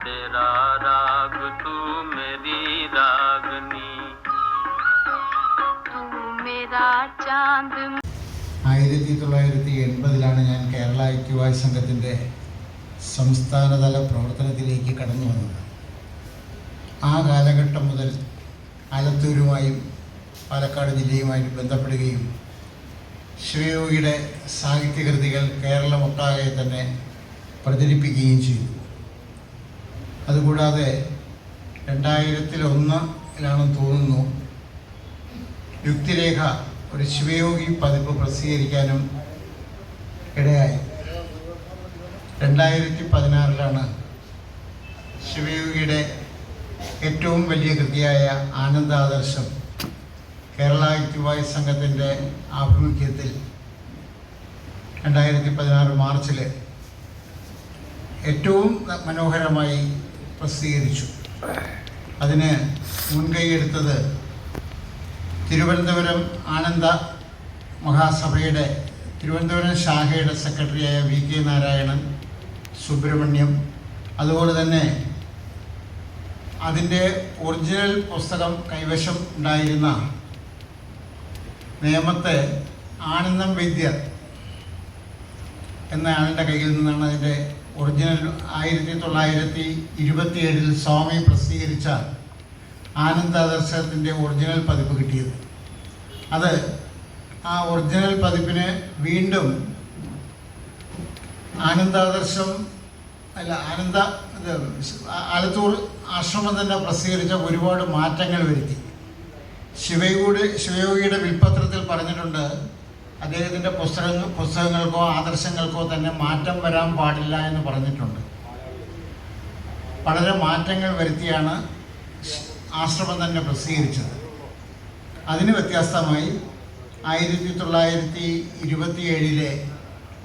तेरा राग तू मेरी रागनी तू मेरा चांद ആയിരത്തി തൊള്ളായിരത്തി എൺപതിലാണ് ഞാൻ കേരള ഐക്യവാദി സംഘത്തിൻ്റെ സംസ്ഥാനതല പ്രവർത്തനത്തിലേക്ക് കടന്നു വന്നത് ആ കാലഘട്ടം മുതൽ ആലത്തൂരുമായും പാലക്കാട് ജില്ലയുമായിട്ട് ബന്ധപ്പെടുകയും ശിവയോഗിയുടെ സാഹിത്യകൃതികൾ കേരളമൊട്ടാകെ തന്നെ പ്രചരിപ്പിക്കുകയും ചെയ്തു അതുകൂടാതെ രണ്ടായിരത്തിലൊന്നിലാണെന്ന് തോന്നുന്നു യുക്തിരേഖ ഒരു ശിവയോഗി പതിപ്പ് പ്രസിദ്ധീകരിക്കാനും ഇടയായി. രണ്ടായിരത്തി പതിനാറിലാണ് ശിവയോഗിയുടെ ഏറ്റവും വലിയ കൃതിയായ ആനന്ദാദർശം കേരള യുക്തിവായു സംഘത്തിന്റെ ആഭിമുഖ്യത്തിൽ രണ്ടായിരത്തി പതിനാറ് മാർച്ചിൽ ഏറ്റവും മനോഹരമായി പ്രസിദ്ധീകരിച്ചു. അതിന് മുൻകൈയെടുത്തത് തിരുവനന്തപുരം ആനന്ദ മഹാസഭയുടെ തിരുവനന്തപുരം ശാഖയുടെ സെക്രട്ടറിയായ വി കെ നാരായണൻ സുബ്രഹ്മണ്യം. അതുപോലെ തന്നെ അതിന്റെ ഒറിജിനൽ പുസ്തകം കൈവശം ഉണ്ടായിരുന്ന നിയമത്തെ ആനന്ദം വൈദ്യർ എന്ന ആളുടെ കയ്യിൽ നിന്നാണ് അതിന്റെ ഒറിജിനൽ ആയിരത്തി തൊള്ളായിരത്തി ഇരുപത്തിയേഴിൽ സ്വാമി പ്രസിദ്ധീകരിച്ച ആനന്ദാദർശത്തിന്റെ ഒറിജിനൽ പതിപ്പ് കിട്ടിയത്. അത് ആ ഒറിജിനൽ പതിപ്പിന് വീണ്ടും ആനന്ദാദർശം അല്ല ആനന്ദ ആലത്തൂർ ആശ്രമം തന്നെ പ്രസിദ്ധീകരിച്ച ഒരുപാട് മാറ്റങ്ങൾ വരുത്തി. ശിവയുടെ ശിവയോഗിയുടെ വിൽപ്പത്രത്തിൽ പറഞ്ഞിട്ടുണ്ട് അദ്ദേഹത്തിന്റെ പുസ്തകങ്ങൾ പുസ്തകങ്ങൾക്കോ ആദർശങ്ങൾക്കോ തന്നെ മാറ്റം വരാൻ പാടില്ല എന്ന് പറഞ്ഞിട്ടുണ്ട്. വളരെ മാറ്റങ്ങൾ വരുത്തിയാണ് ആശ്രമം തന്നെ പ്രസിദ്ധീകരിച്ചത്. അതിന് വ്യത്യസ്തമായി ആയിരത്തി തൊള്ളായിരത്തി ഇരുപത്തിയേഴിലെ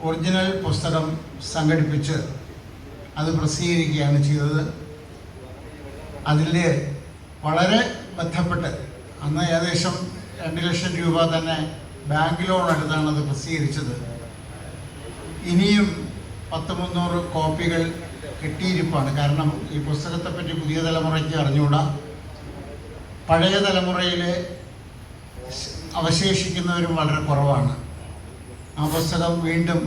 ഒറിജിനൽ പുസ്തകം സംഘടിപ്പിച്ച് അത് പ്രസിദ്ധീകരിക്കുകയാണ് ചെയ്തത്. അതിൽ വളരെ ബന്ധപ്പെട്ട് അന്ന് ഏകദേശം രണ്ട് ലക്ഷം രൂപ തന്നെ ബാങ്ക് ലോൺ എടുത്താണ് അത് പ്രസിദ്ധീകരിച്ചത്. ഇനിയും പത്ത് മുന്നൂറ് കോപ്പികൾ കിട്ടിയിരിപ്പാണ്. കാരണം ഈ പുസ്തകത്തെപ്പറ്റി പുതിയ തലമുറയ്ക്ക് അറിഞ്ഞുകൂടാ. പഴയ തലമുറയിലെ അവശേഷിക്കുന്നവരും വളരെ കുറവാണ്. ആ പുസ്തകം വീണ്ടും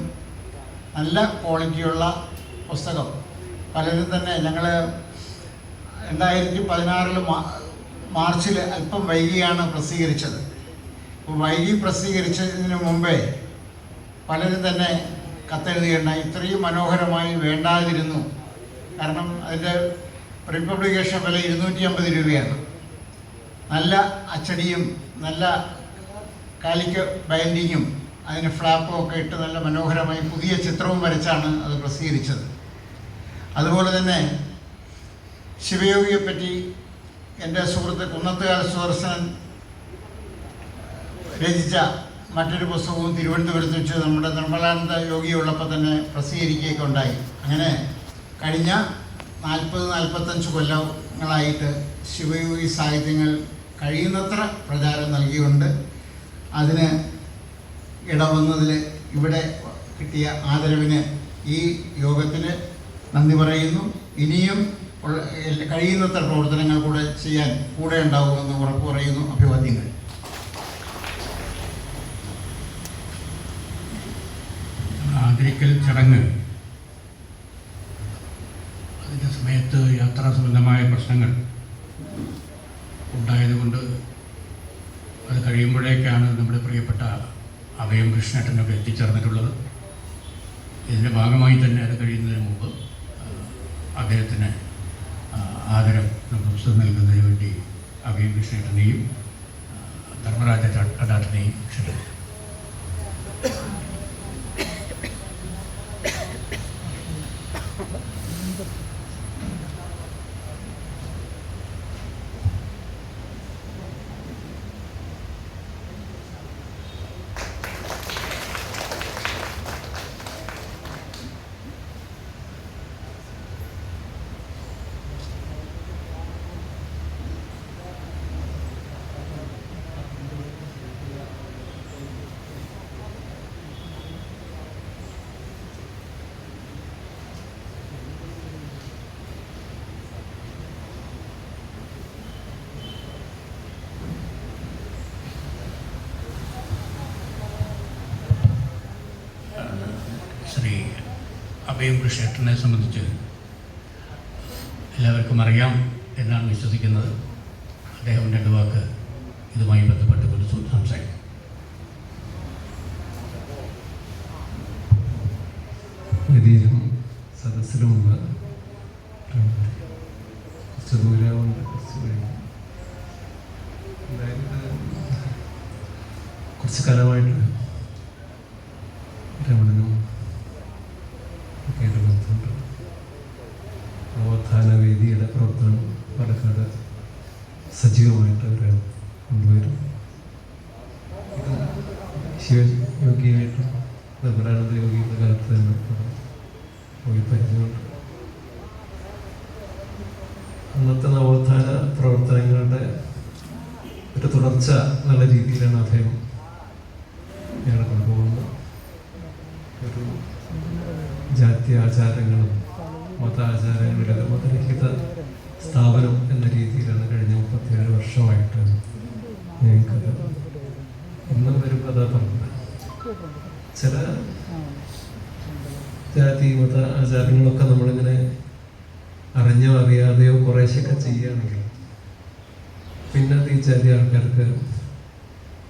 നല്ല ക്വാളിറ്റിയുള്ള പുസ്തകം. പലരും തന്നെ ഞങ്ങൾ രണ്ടായിരത്തി പതിനാറിൽ മാർച്ചിൽ അല്പം വൈകിയാണ് പ്രസിദ്ധീകരിച്ചത്. വൈകി പ്രസിദ്ധീകരിച്ചതിന് മുമ്പേ പലരും തന്നെ കത്തെഴുതിയുണ്ടായി ഇത്രയും മനോഹരമായി വേണ്ടാതിരുന്നു. കാരണം അതിന്റെ റിപ്പബ്ലിക്കേഷൻ വില ഇരുന്നൂറ്റി അമ്പത് രൂപയാണ്. നല്ല അച്ചടിയും നല്ല കാലിക്ക് ബൈൻഡിങ്ങും അതിന് ഫ്ലാപ്പും ഒക്കെ ഇട്ട് നല്ല മനോഹരമായി പുതിയ ചിത്രവും വരച്ചാണ് അത് പ്രസിദ്ധീകരിച്ചത്. അതുപോലെ തന്നെ ശിവയോഗിയെപ്പറ്റി എന്റെ സുഹൃത്ത് കുന്നത്തുകാൽ സുദർശനൻ രചിച്ച മറ്റൊരു പുസ്തകവും തിരുവനന്തപുരത്ത് വെച്ച് നമ്മുടെ നിർമ്മലാനന്ദ യോഗിയുള്ളപ്പോൾ തന്നെ പ്രസിദ്ധീകരിക്കുകയൊക്കെ ഉണ്ടായി. അങ്ങനെ കഴിഞ്ഞ നാൽപ്പത് നാൽപ്പത്തഞ്ച് കൊല്ലങ്ങളായിട്ട് ശിവയോഗി സാഹിത്യങ്ങൾ കഴിയുന്നത്ര പ്രചാരം നൽകിയുണ്ട്. അതിന് ഇടവന്നതിൽ ഇവിടെ കിട്ടിയ ആദരവിന് ഈ യോഗത്തിന് നന്ദി പറയുന്നു. ഇനിയും കഴിയുന്നത്ര പ്രവർത്തനങ്ങൾ കൂടെ ചെയ്യാൻ കൂടെ ഉണ്ടാകുമെന്ന് ഉറപ്പ് പറയുന്നു അഭിവാദ്യങ്ങൾ. ആദരിക്കൽ ചടങ്ങ്. അതിന്റെ സമയത്ത് യാത്രാ സംബന്ധമായ പ്രശ്നങ്ങൾ ഉണ്ടായതുകൊണ്ട് അത് കഴിയുമ്പോഴേക്കാണ് നമ്മുടെ പ്രിയപ്പെട്ട അഭയം കൃഷ്ണേട്ടനൊക്കെ എത്തിച്ചേർന്നിട്ടുള്ളത് ഇതിന്റെ ഭാഗമായി തന്നെ അത് കഴിയുന്നതിന് മുമ്പ് അദ്ദേഹത്തിന് ആദരം നമുക്ക് നൽകുന്നതിന് വേണ്ടി അഭയം കൃഷ്ണേട്ടനെയും ധർമ്മരാജ അടാട്ടനെയും ക്ഷണിക്കുന്നു. അഭയം കൃഷ്ണേട്ടനെ സംബന്ധിച്ച് എല്ലാവർക്കും അറിയാം എന്നാണ് വിശ്വസിക്കുന്നത്. അദ്ദേഹം രണ്ട് വാക്ക് ഇതുമായി ബന്ധപ്പെട്ടുകൊണ്ട് സു- സംസാരിക്കും. വേദിയിലും അതായത് കുറച്ച് കാലമായിട്ട് രമണനും വേദിയുടെ പ്രവർത്തനം പാലക്കാട് സജീവമായിട്ട് അവർ കൊണ്ടുവരുന്നു ശിവയോഗിയായിട്ടും നിർമ്മലാനന്ദ യോഗിയുടെ കാലത്ത് തന്നെ പോയി പരിചയമുണ്ട്. അന്നത്തെ നവോത്ഥാന പ്രവർത്തനങ്ങളുടെ ഒരു തുടർച്ച നല്ല രീതിയിലാണ് അദ്ദേഹം ഞങ്ങളെ കൊണ്ടുപോകുന്നത്. ഒരു ജാതി ആചാരങ്ങളും മതാചാരങ്ങളിലെ മതരഹിത സ്ഥാപനം എന്ന രീതിയിലാണ് കഴിഞ്ഞ മുപ്പത്തിയേഴ് വർഷമായിട്ട് ഞങ്ങൾക്കത് ഇന്നും വരുമ്പോൾ കഥ പറഞ്ഞത് ചില ജാതി മത ആചാരങ്ങളൊക്കെ നമ്മളിങ്ങനെ അറിഞ്ഞോ അറിയാതെയോ കുറേശ്ശൊക്കെ ചെയ്യുകയാണെങ്കിൽ പിന്നെ അത് ഈ ജാതി ആൾക്കാർക്ക്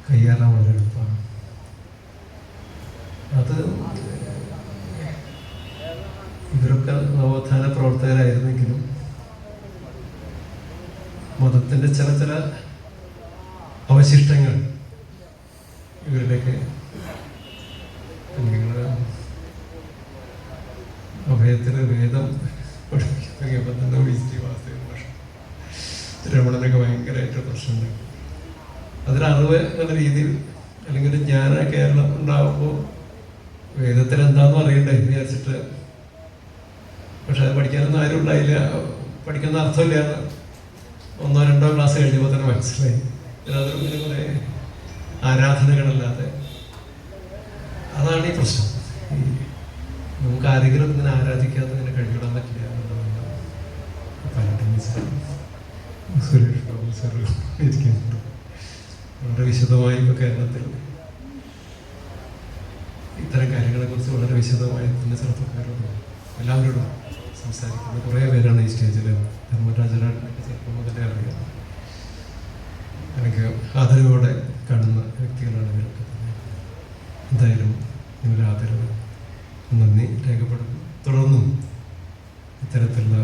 കയ്യാറാൻ വളരെ എളുപ്പമാണ്. അത് ഇവരൊക്കെ നവോത്ഥാന പ്രവർത്തകരായിരുന്നെങ്കിലും മതത്തിന്റെ ചില ചില അവശിഷ്ടങ്ങൾ ഇവരിലേക്ക് അഭയത്തിന് വേദം തുടങ്ങിയപ്പോൾ തന്നെ വാസ്തവ ഭാഷ രമണനൊക്കെ ഭയങ്കരമായിട്ട് പ്രശ്നമുണ്ട്. അതിലറിവ് എന്ന രീതിയിൽ അല്ലെങ്കിൽ ജ്ഞാന കേരളം ഉണ്ടാകുമ്പോൾ വേദത്തിൽ എന്താണെന്ന് അറിയണ്ടേ വിചാരിച്ചിട്ട് പക്ഷെ അത് പഠിക്കാനൊന്നും ആരും ഉണ്ടായില്ല പഠിക്കുന്ന അർത്ഥമില്ല ഒന്നോ രണ്ടോ ക്ലാസ് കഴിഞ്ഞപ്പോൾ തന്നെ മനസ്സിലായി. കുറേ ആരാധനകളല്ലാതെ. അതാണ് ഈ പ്രശ്നം. നമുക്ക് ആരെങ്കിലും ഇങ്ങനെ ആരാധിക്കാതെ ഇങ്ങനെ കഴിവിടാൻ പറ്റില്ല വളരെ വിശദമായി ഇപ്പോൾ കേരളത്തിൽ. ഇത്തരം കാര്യങ്ങളെ കുറിച്ച് വളരെ വിശദമായി തന്നെ ചെറുപ്പക്കാരോടും എല്ലാവരോടും സംസാരിക്കുന്ന കുറേ പേരാണ് ഈ സ്റ്റേജിൽ ധർമ്മരാജനാട്ടിനൊക്കെ ചെറുപ്പം മുതലേ അറിയാം. എനിക്ക് ആദരവോടെ കാണുന്ന വ്യക്തികളാണ് ഇവരൊക്കെ തന്നെ എന്തായാലും നിങ്ങളുടെ ആദരവ് നന്ദി രേഖപ്പെടുത്തും. തുടർന്നും ഇത്തരത്തിലുള്ള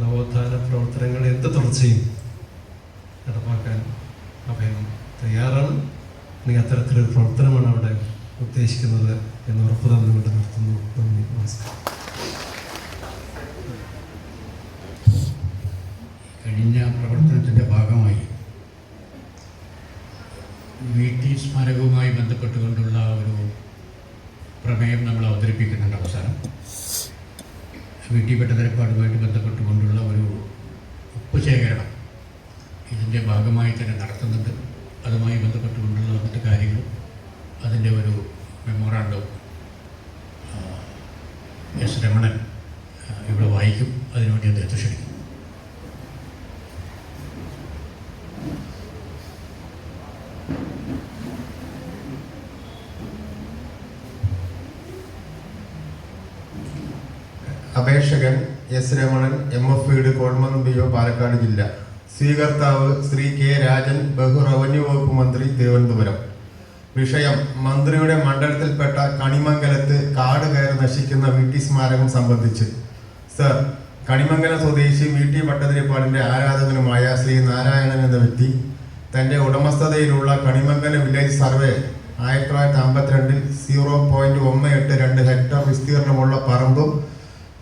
നവോത്ഥാന പ്രവർത്തനങ്ങൾ എന്ത് തുടർച്ചയും നടപ്പാക്കാൻ അഭയം തയ്യാറാണ്. അല്ലെങ്കിൽ അത്തരത്തിലൊരു പ്രവർത്തനമാണ് അവിടെ ഉദ്ദേശിക്കുന്നത് എന്ന് ഉറപ്പ് തന്നുകൊണ്ട് നിർത്തുന്നു. നന്ദി. നമസ്കാരം. കഴിഞ്ഞ പ്രവർത്തനത്തിന്റെ ഭാഗമായി വി ടി സ്മാരകവുമായി ബന്ധപ്പെട്ടുകൊണ്ടുള്ള ഒരു പ്രമേയം നമ്മൾ അവതരിപ്പിക്കുന്നുണ്ട് അവസാനം. വി ടി ഭട്ടതിരപ്പാടുമായിട്ട് ബന്ധപ്പെട്ടുകൊണ്ടുള്ള ഒരു ഉപ്പ് ശേഖരണം ഇതിന്റെ ഭാഗമായി തന്നെ നടത്തുന്നുണ്ട്. അതുമായി ബന്ധപ്പെട്ടുകൊണ്ടുള്ള മറ്റ് കാര്യങ്ങളും അതിന്റെ ഒരു മെമ്മോറാണ്ടം എസ് രമണൻ ഇവിടെ വായിക്കും. അതിനുവേണ്ടി അദ്ദേഹത്തെ ക്ഷണിക്കും അപേക്ഷകൻ എസ് രമണൻ എം എഫ് വീട് ഒ പാലക്കാട് ജില്ല. സ്വീകർത്താവ് ശ്രീ കെ രാജൻ ബഹു റവന്യൂ വകുപ്പ് മന്ത്രി തിരുവനന്തപുരം. വിഷയം മന്ത്രിയുടെ മണ്ഡലത്തിൽപ്പെട്ട കണിമംഗലത്ത് കാട് കയറി നശിക്കുന്ന വി ടി സ്മാരകം സംബന്ധിച്ച്. സർ കണിമംഗലം സ്വദേശി വി ടി ഭട്ടതിരിപ്പാടിന്റെ ആരാധകനുമായ ശ്രീ നാരായണൻ എന്ന വ്യക്തി തന്റെ ഉടമസ്ഥതയിലുള്ള കണിമംഗലം വില്ലേജ് സർവേ ആയിരത്തി തൊള്ളായിരത്തി അമ്പത്തിരണ്ടിൽ സീറോ പോയിന്റ് ഒന്ന് എട്ട് രണ്ട് ഹെക്ടർ വിസ്തീർണമുള്ള പറമ്പും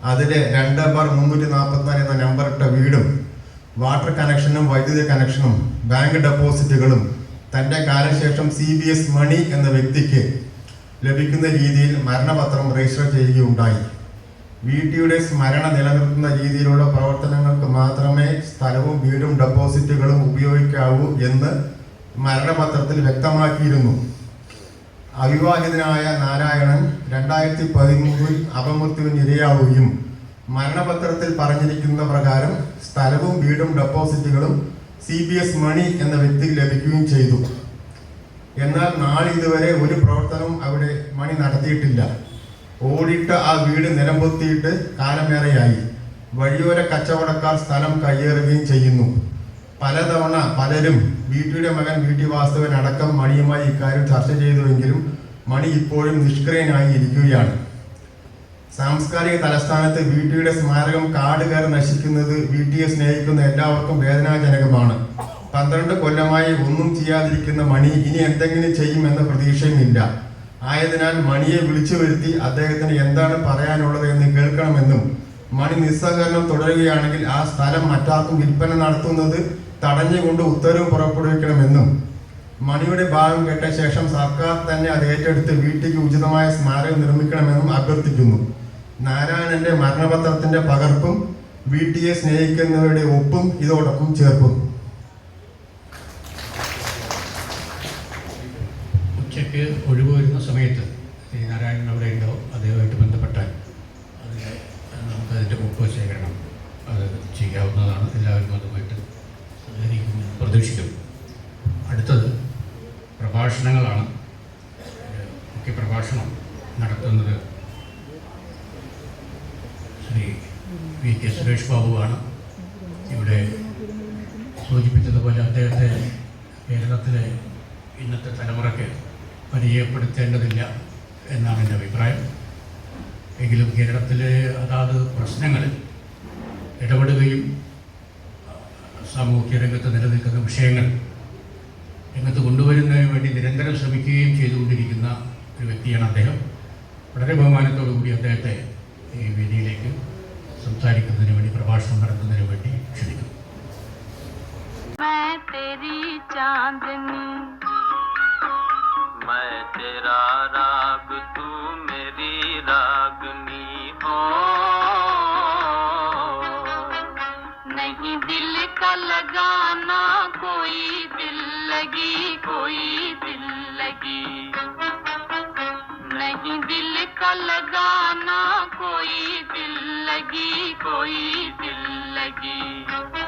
അതിലെ രണ്ട് ബാർ മുന്നൂറ്റി നാൽപ്പത്തിനാല് എന്ന നമ്പർ ഇട്ട വീടും വാട്ടർ കണക്ഷനും വൈദ്യുതി കണക്ഷനും ബാങ്ക് ഡെപ്പോസിറ്റുകളും തന്റെ കാലശേഷം സി ബി എസ് മണി എന്ന വ്യക്തിക്ക് ലഭിക്കുന്ന രീതിയിൽ മരണപത്രം രജിസ്റ്റർ ചെയ്യുകയുണ്ടായി. വി ടിയുടെ സ്മരണ നിലനിർത്തുന്ന രീതിയിലുള്ള പ്രവർത്തനങ്ങൾക്ക് മാത്രമേ സ്ഥലവും വീടും ഡെപ്പോസിറ്റുകളും ഉപയോഗിക്കാവൂ എന്ന് മരണപത്രത്തിൽ വ്യക്തമാക്കിയിരുന്നു. അവിവാഹിതനായ നാരായണൻ രണ്ടായിരത്തി പതിമൂന്നിൽ അപമൃത്യുവിന് ഇരയാവുകയും മരണപത്രത്തിൽ പറഞ്ഞിരിക്കുന്ന പ്രകാരം സ്ഥലവും വീടും ഡെപ്പോസിറ്റുകളും സി ബി എസ് മണി എന്ന വ്യക്തിക്ക് ലഭിക്കുകയും ചെയ്തു. എന്നാൽ നാളിതുവരെ ഒരു പ്രവർത്തനവും അവിടെ മണി നടത്തിയിട്ടില്ല. ഓടിട്ട് ആ വീട് നിലംപൊത്തിയിട്ട് കാലമേറെയായി. വഴിയോര കച്ചവടക്കാർ സ്ഥലം കയ്യേറുകയും ചെയ്യുന്നു. പലതവണ പലരും ബിടിയുടെ മകൻ ബി ടി വാസ്തവൻ അടക്കം മണിയുമായി ഇക്കാര്യം ചർച്ച ചെയ്തുവെങ്കിലും മണി ഇപ്പോഴും നിഷ്ക്രിയനായി ഇരിക്കുകയാണ്. സാംസ്കാരിക തലസ്ഥാനത്ത് ബി ടിയുടെ സ്മാരകം കാട് നശിക്കുന്നത് ടിയെ സ്നേഹിക്കുന്ന എല്ലാവർക്കും വേദനാജനകമാണ്. പന്ത്രണ്ട് കൊല്ലമായി ഒന്നും ചെയ്യാതിരിക്കുന്ന മണി ഇനി എന്തെങ്കിലും ചെയ്യുമെന്ന പ്രതീക്ഷയുമില്ല. ആയതിനാൽ മണിയെ വിളിച്ചു വരുത്തി അദ്ദേഹത്തിന് എന്താണ് പറയാനുള്ളത് എന്ന് കേൾക്കണമെന്നും മണി നിസ്സഹകരണം തുടരുകയാണെങ്കിൽ ആ സ്ഥലം മറ്റാർക്കും വിൽപ്പന നടത്തുന്നത് തടഞ്ഞുകൊണ്ട് ഉത്തരവ് പുറപ്പെടുവിക്കണമെന്നും മണിയുടെ ഭാഗം കേട്ട ശേഷം സർക്കാർ തന്നെ അത് ഏറ്റെടുത്ത് വീട്ടിക്ക് ഉചിതമായ സ്മാരകം നിർമ്മിക്കണമെന്നും അഭ്യർത്ഥിക്കുന്നു. നാരായണന്റെ മരണപത്രത്തിന്റെ പകർപ്പും വീട്ടിയെ സ്നേഹിക്കുന്നവരുടെ ഒപ്പും ഇതോടൊപ്പം ചേർക്കുന്നു ഉച്ചയ്ക്ക് ഒഴിവ് വരുന്ന സമയത്ത് ഈ നാരായണൻ അവിടെ ഉണ്ടോ? അദ്ദേഹമായിട്ട് ബന്ധപ്പെട്ടാൽ അതിന് നമുക്ക് അതിന്റെ ഒപ്പ് ശേഖരണം അത് ചെയ്യാവുന്നതാണ്. എല്ലാവരും അതുമായിട്ട് സഹകരിക്കുമെന്ന് പ്രതീക്ഷിക്കുന്നു അടുത്തത് പ്രഭാഷണങ്ങളാണ്. മുഖ്യ പ്രഭാഷണം നടത്തുന്നത് ശ്രീ വി കെ സുരേഷ് ബാബുവാണ്. ഇവിടെ സൂചിപ്പിച്ചതുപോലെ അദ്ദേഹത്തെ കേരളത്തിലെ ഇന്നത്തെ തലമുറയ്ക്ക് പരിചയപ്പെടുത്തേണ്ടതില്ല എന്നാണ് എന്റെ അഭിപ്രായം. എങ്കിലും കേരളത്തിലെ അതാത് പ്രശ്നങ്ങളിൽ ഇടപെടുകയും സാമൂഹ്യ രംഗത്ത് നിലനിൽക്കുന്ന വിഷയങ്ങൾ രംഗത്ത് കൊണ്ടുവരുന്നതിന് വേണ്ടി നിരന്തരം ശ്രമിക്കുകയും ചെയ്തുകൊണ്ടിരിക്കുന്ന ഒരു വ്യക്തിയാണ് അദ്ദേഹം വളരെ ബഹുമാനത്തോടു കൂടി അദ്ദേഹത്തെ ഈ വേദിയിലേക്ക് സംസാരിക്കുന്നതിന് വേണ്ടി പ്രഭാഷണം നടത്തുന്നതിന് വേണ്ടി ക്ഷണിക്കുന്നു मैं तेरी चांदनी मैं तेरा राग तू मेरी रागनी लगाना कोई दिल लगी, कोई दिल लगी। नहीं दिल का लगाना कोई दिल लगी, कोई दिल लगी।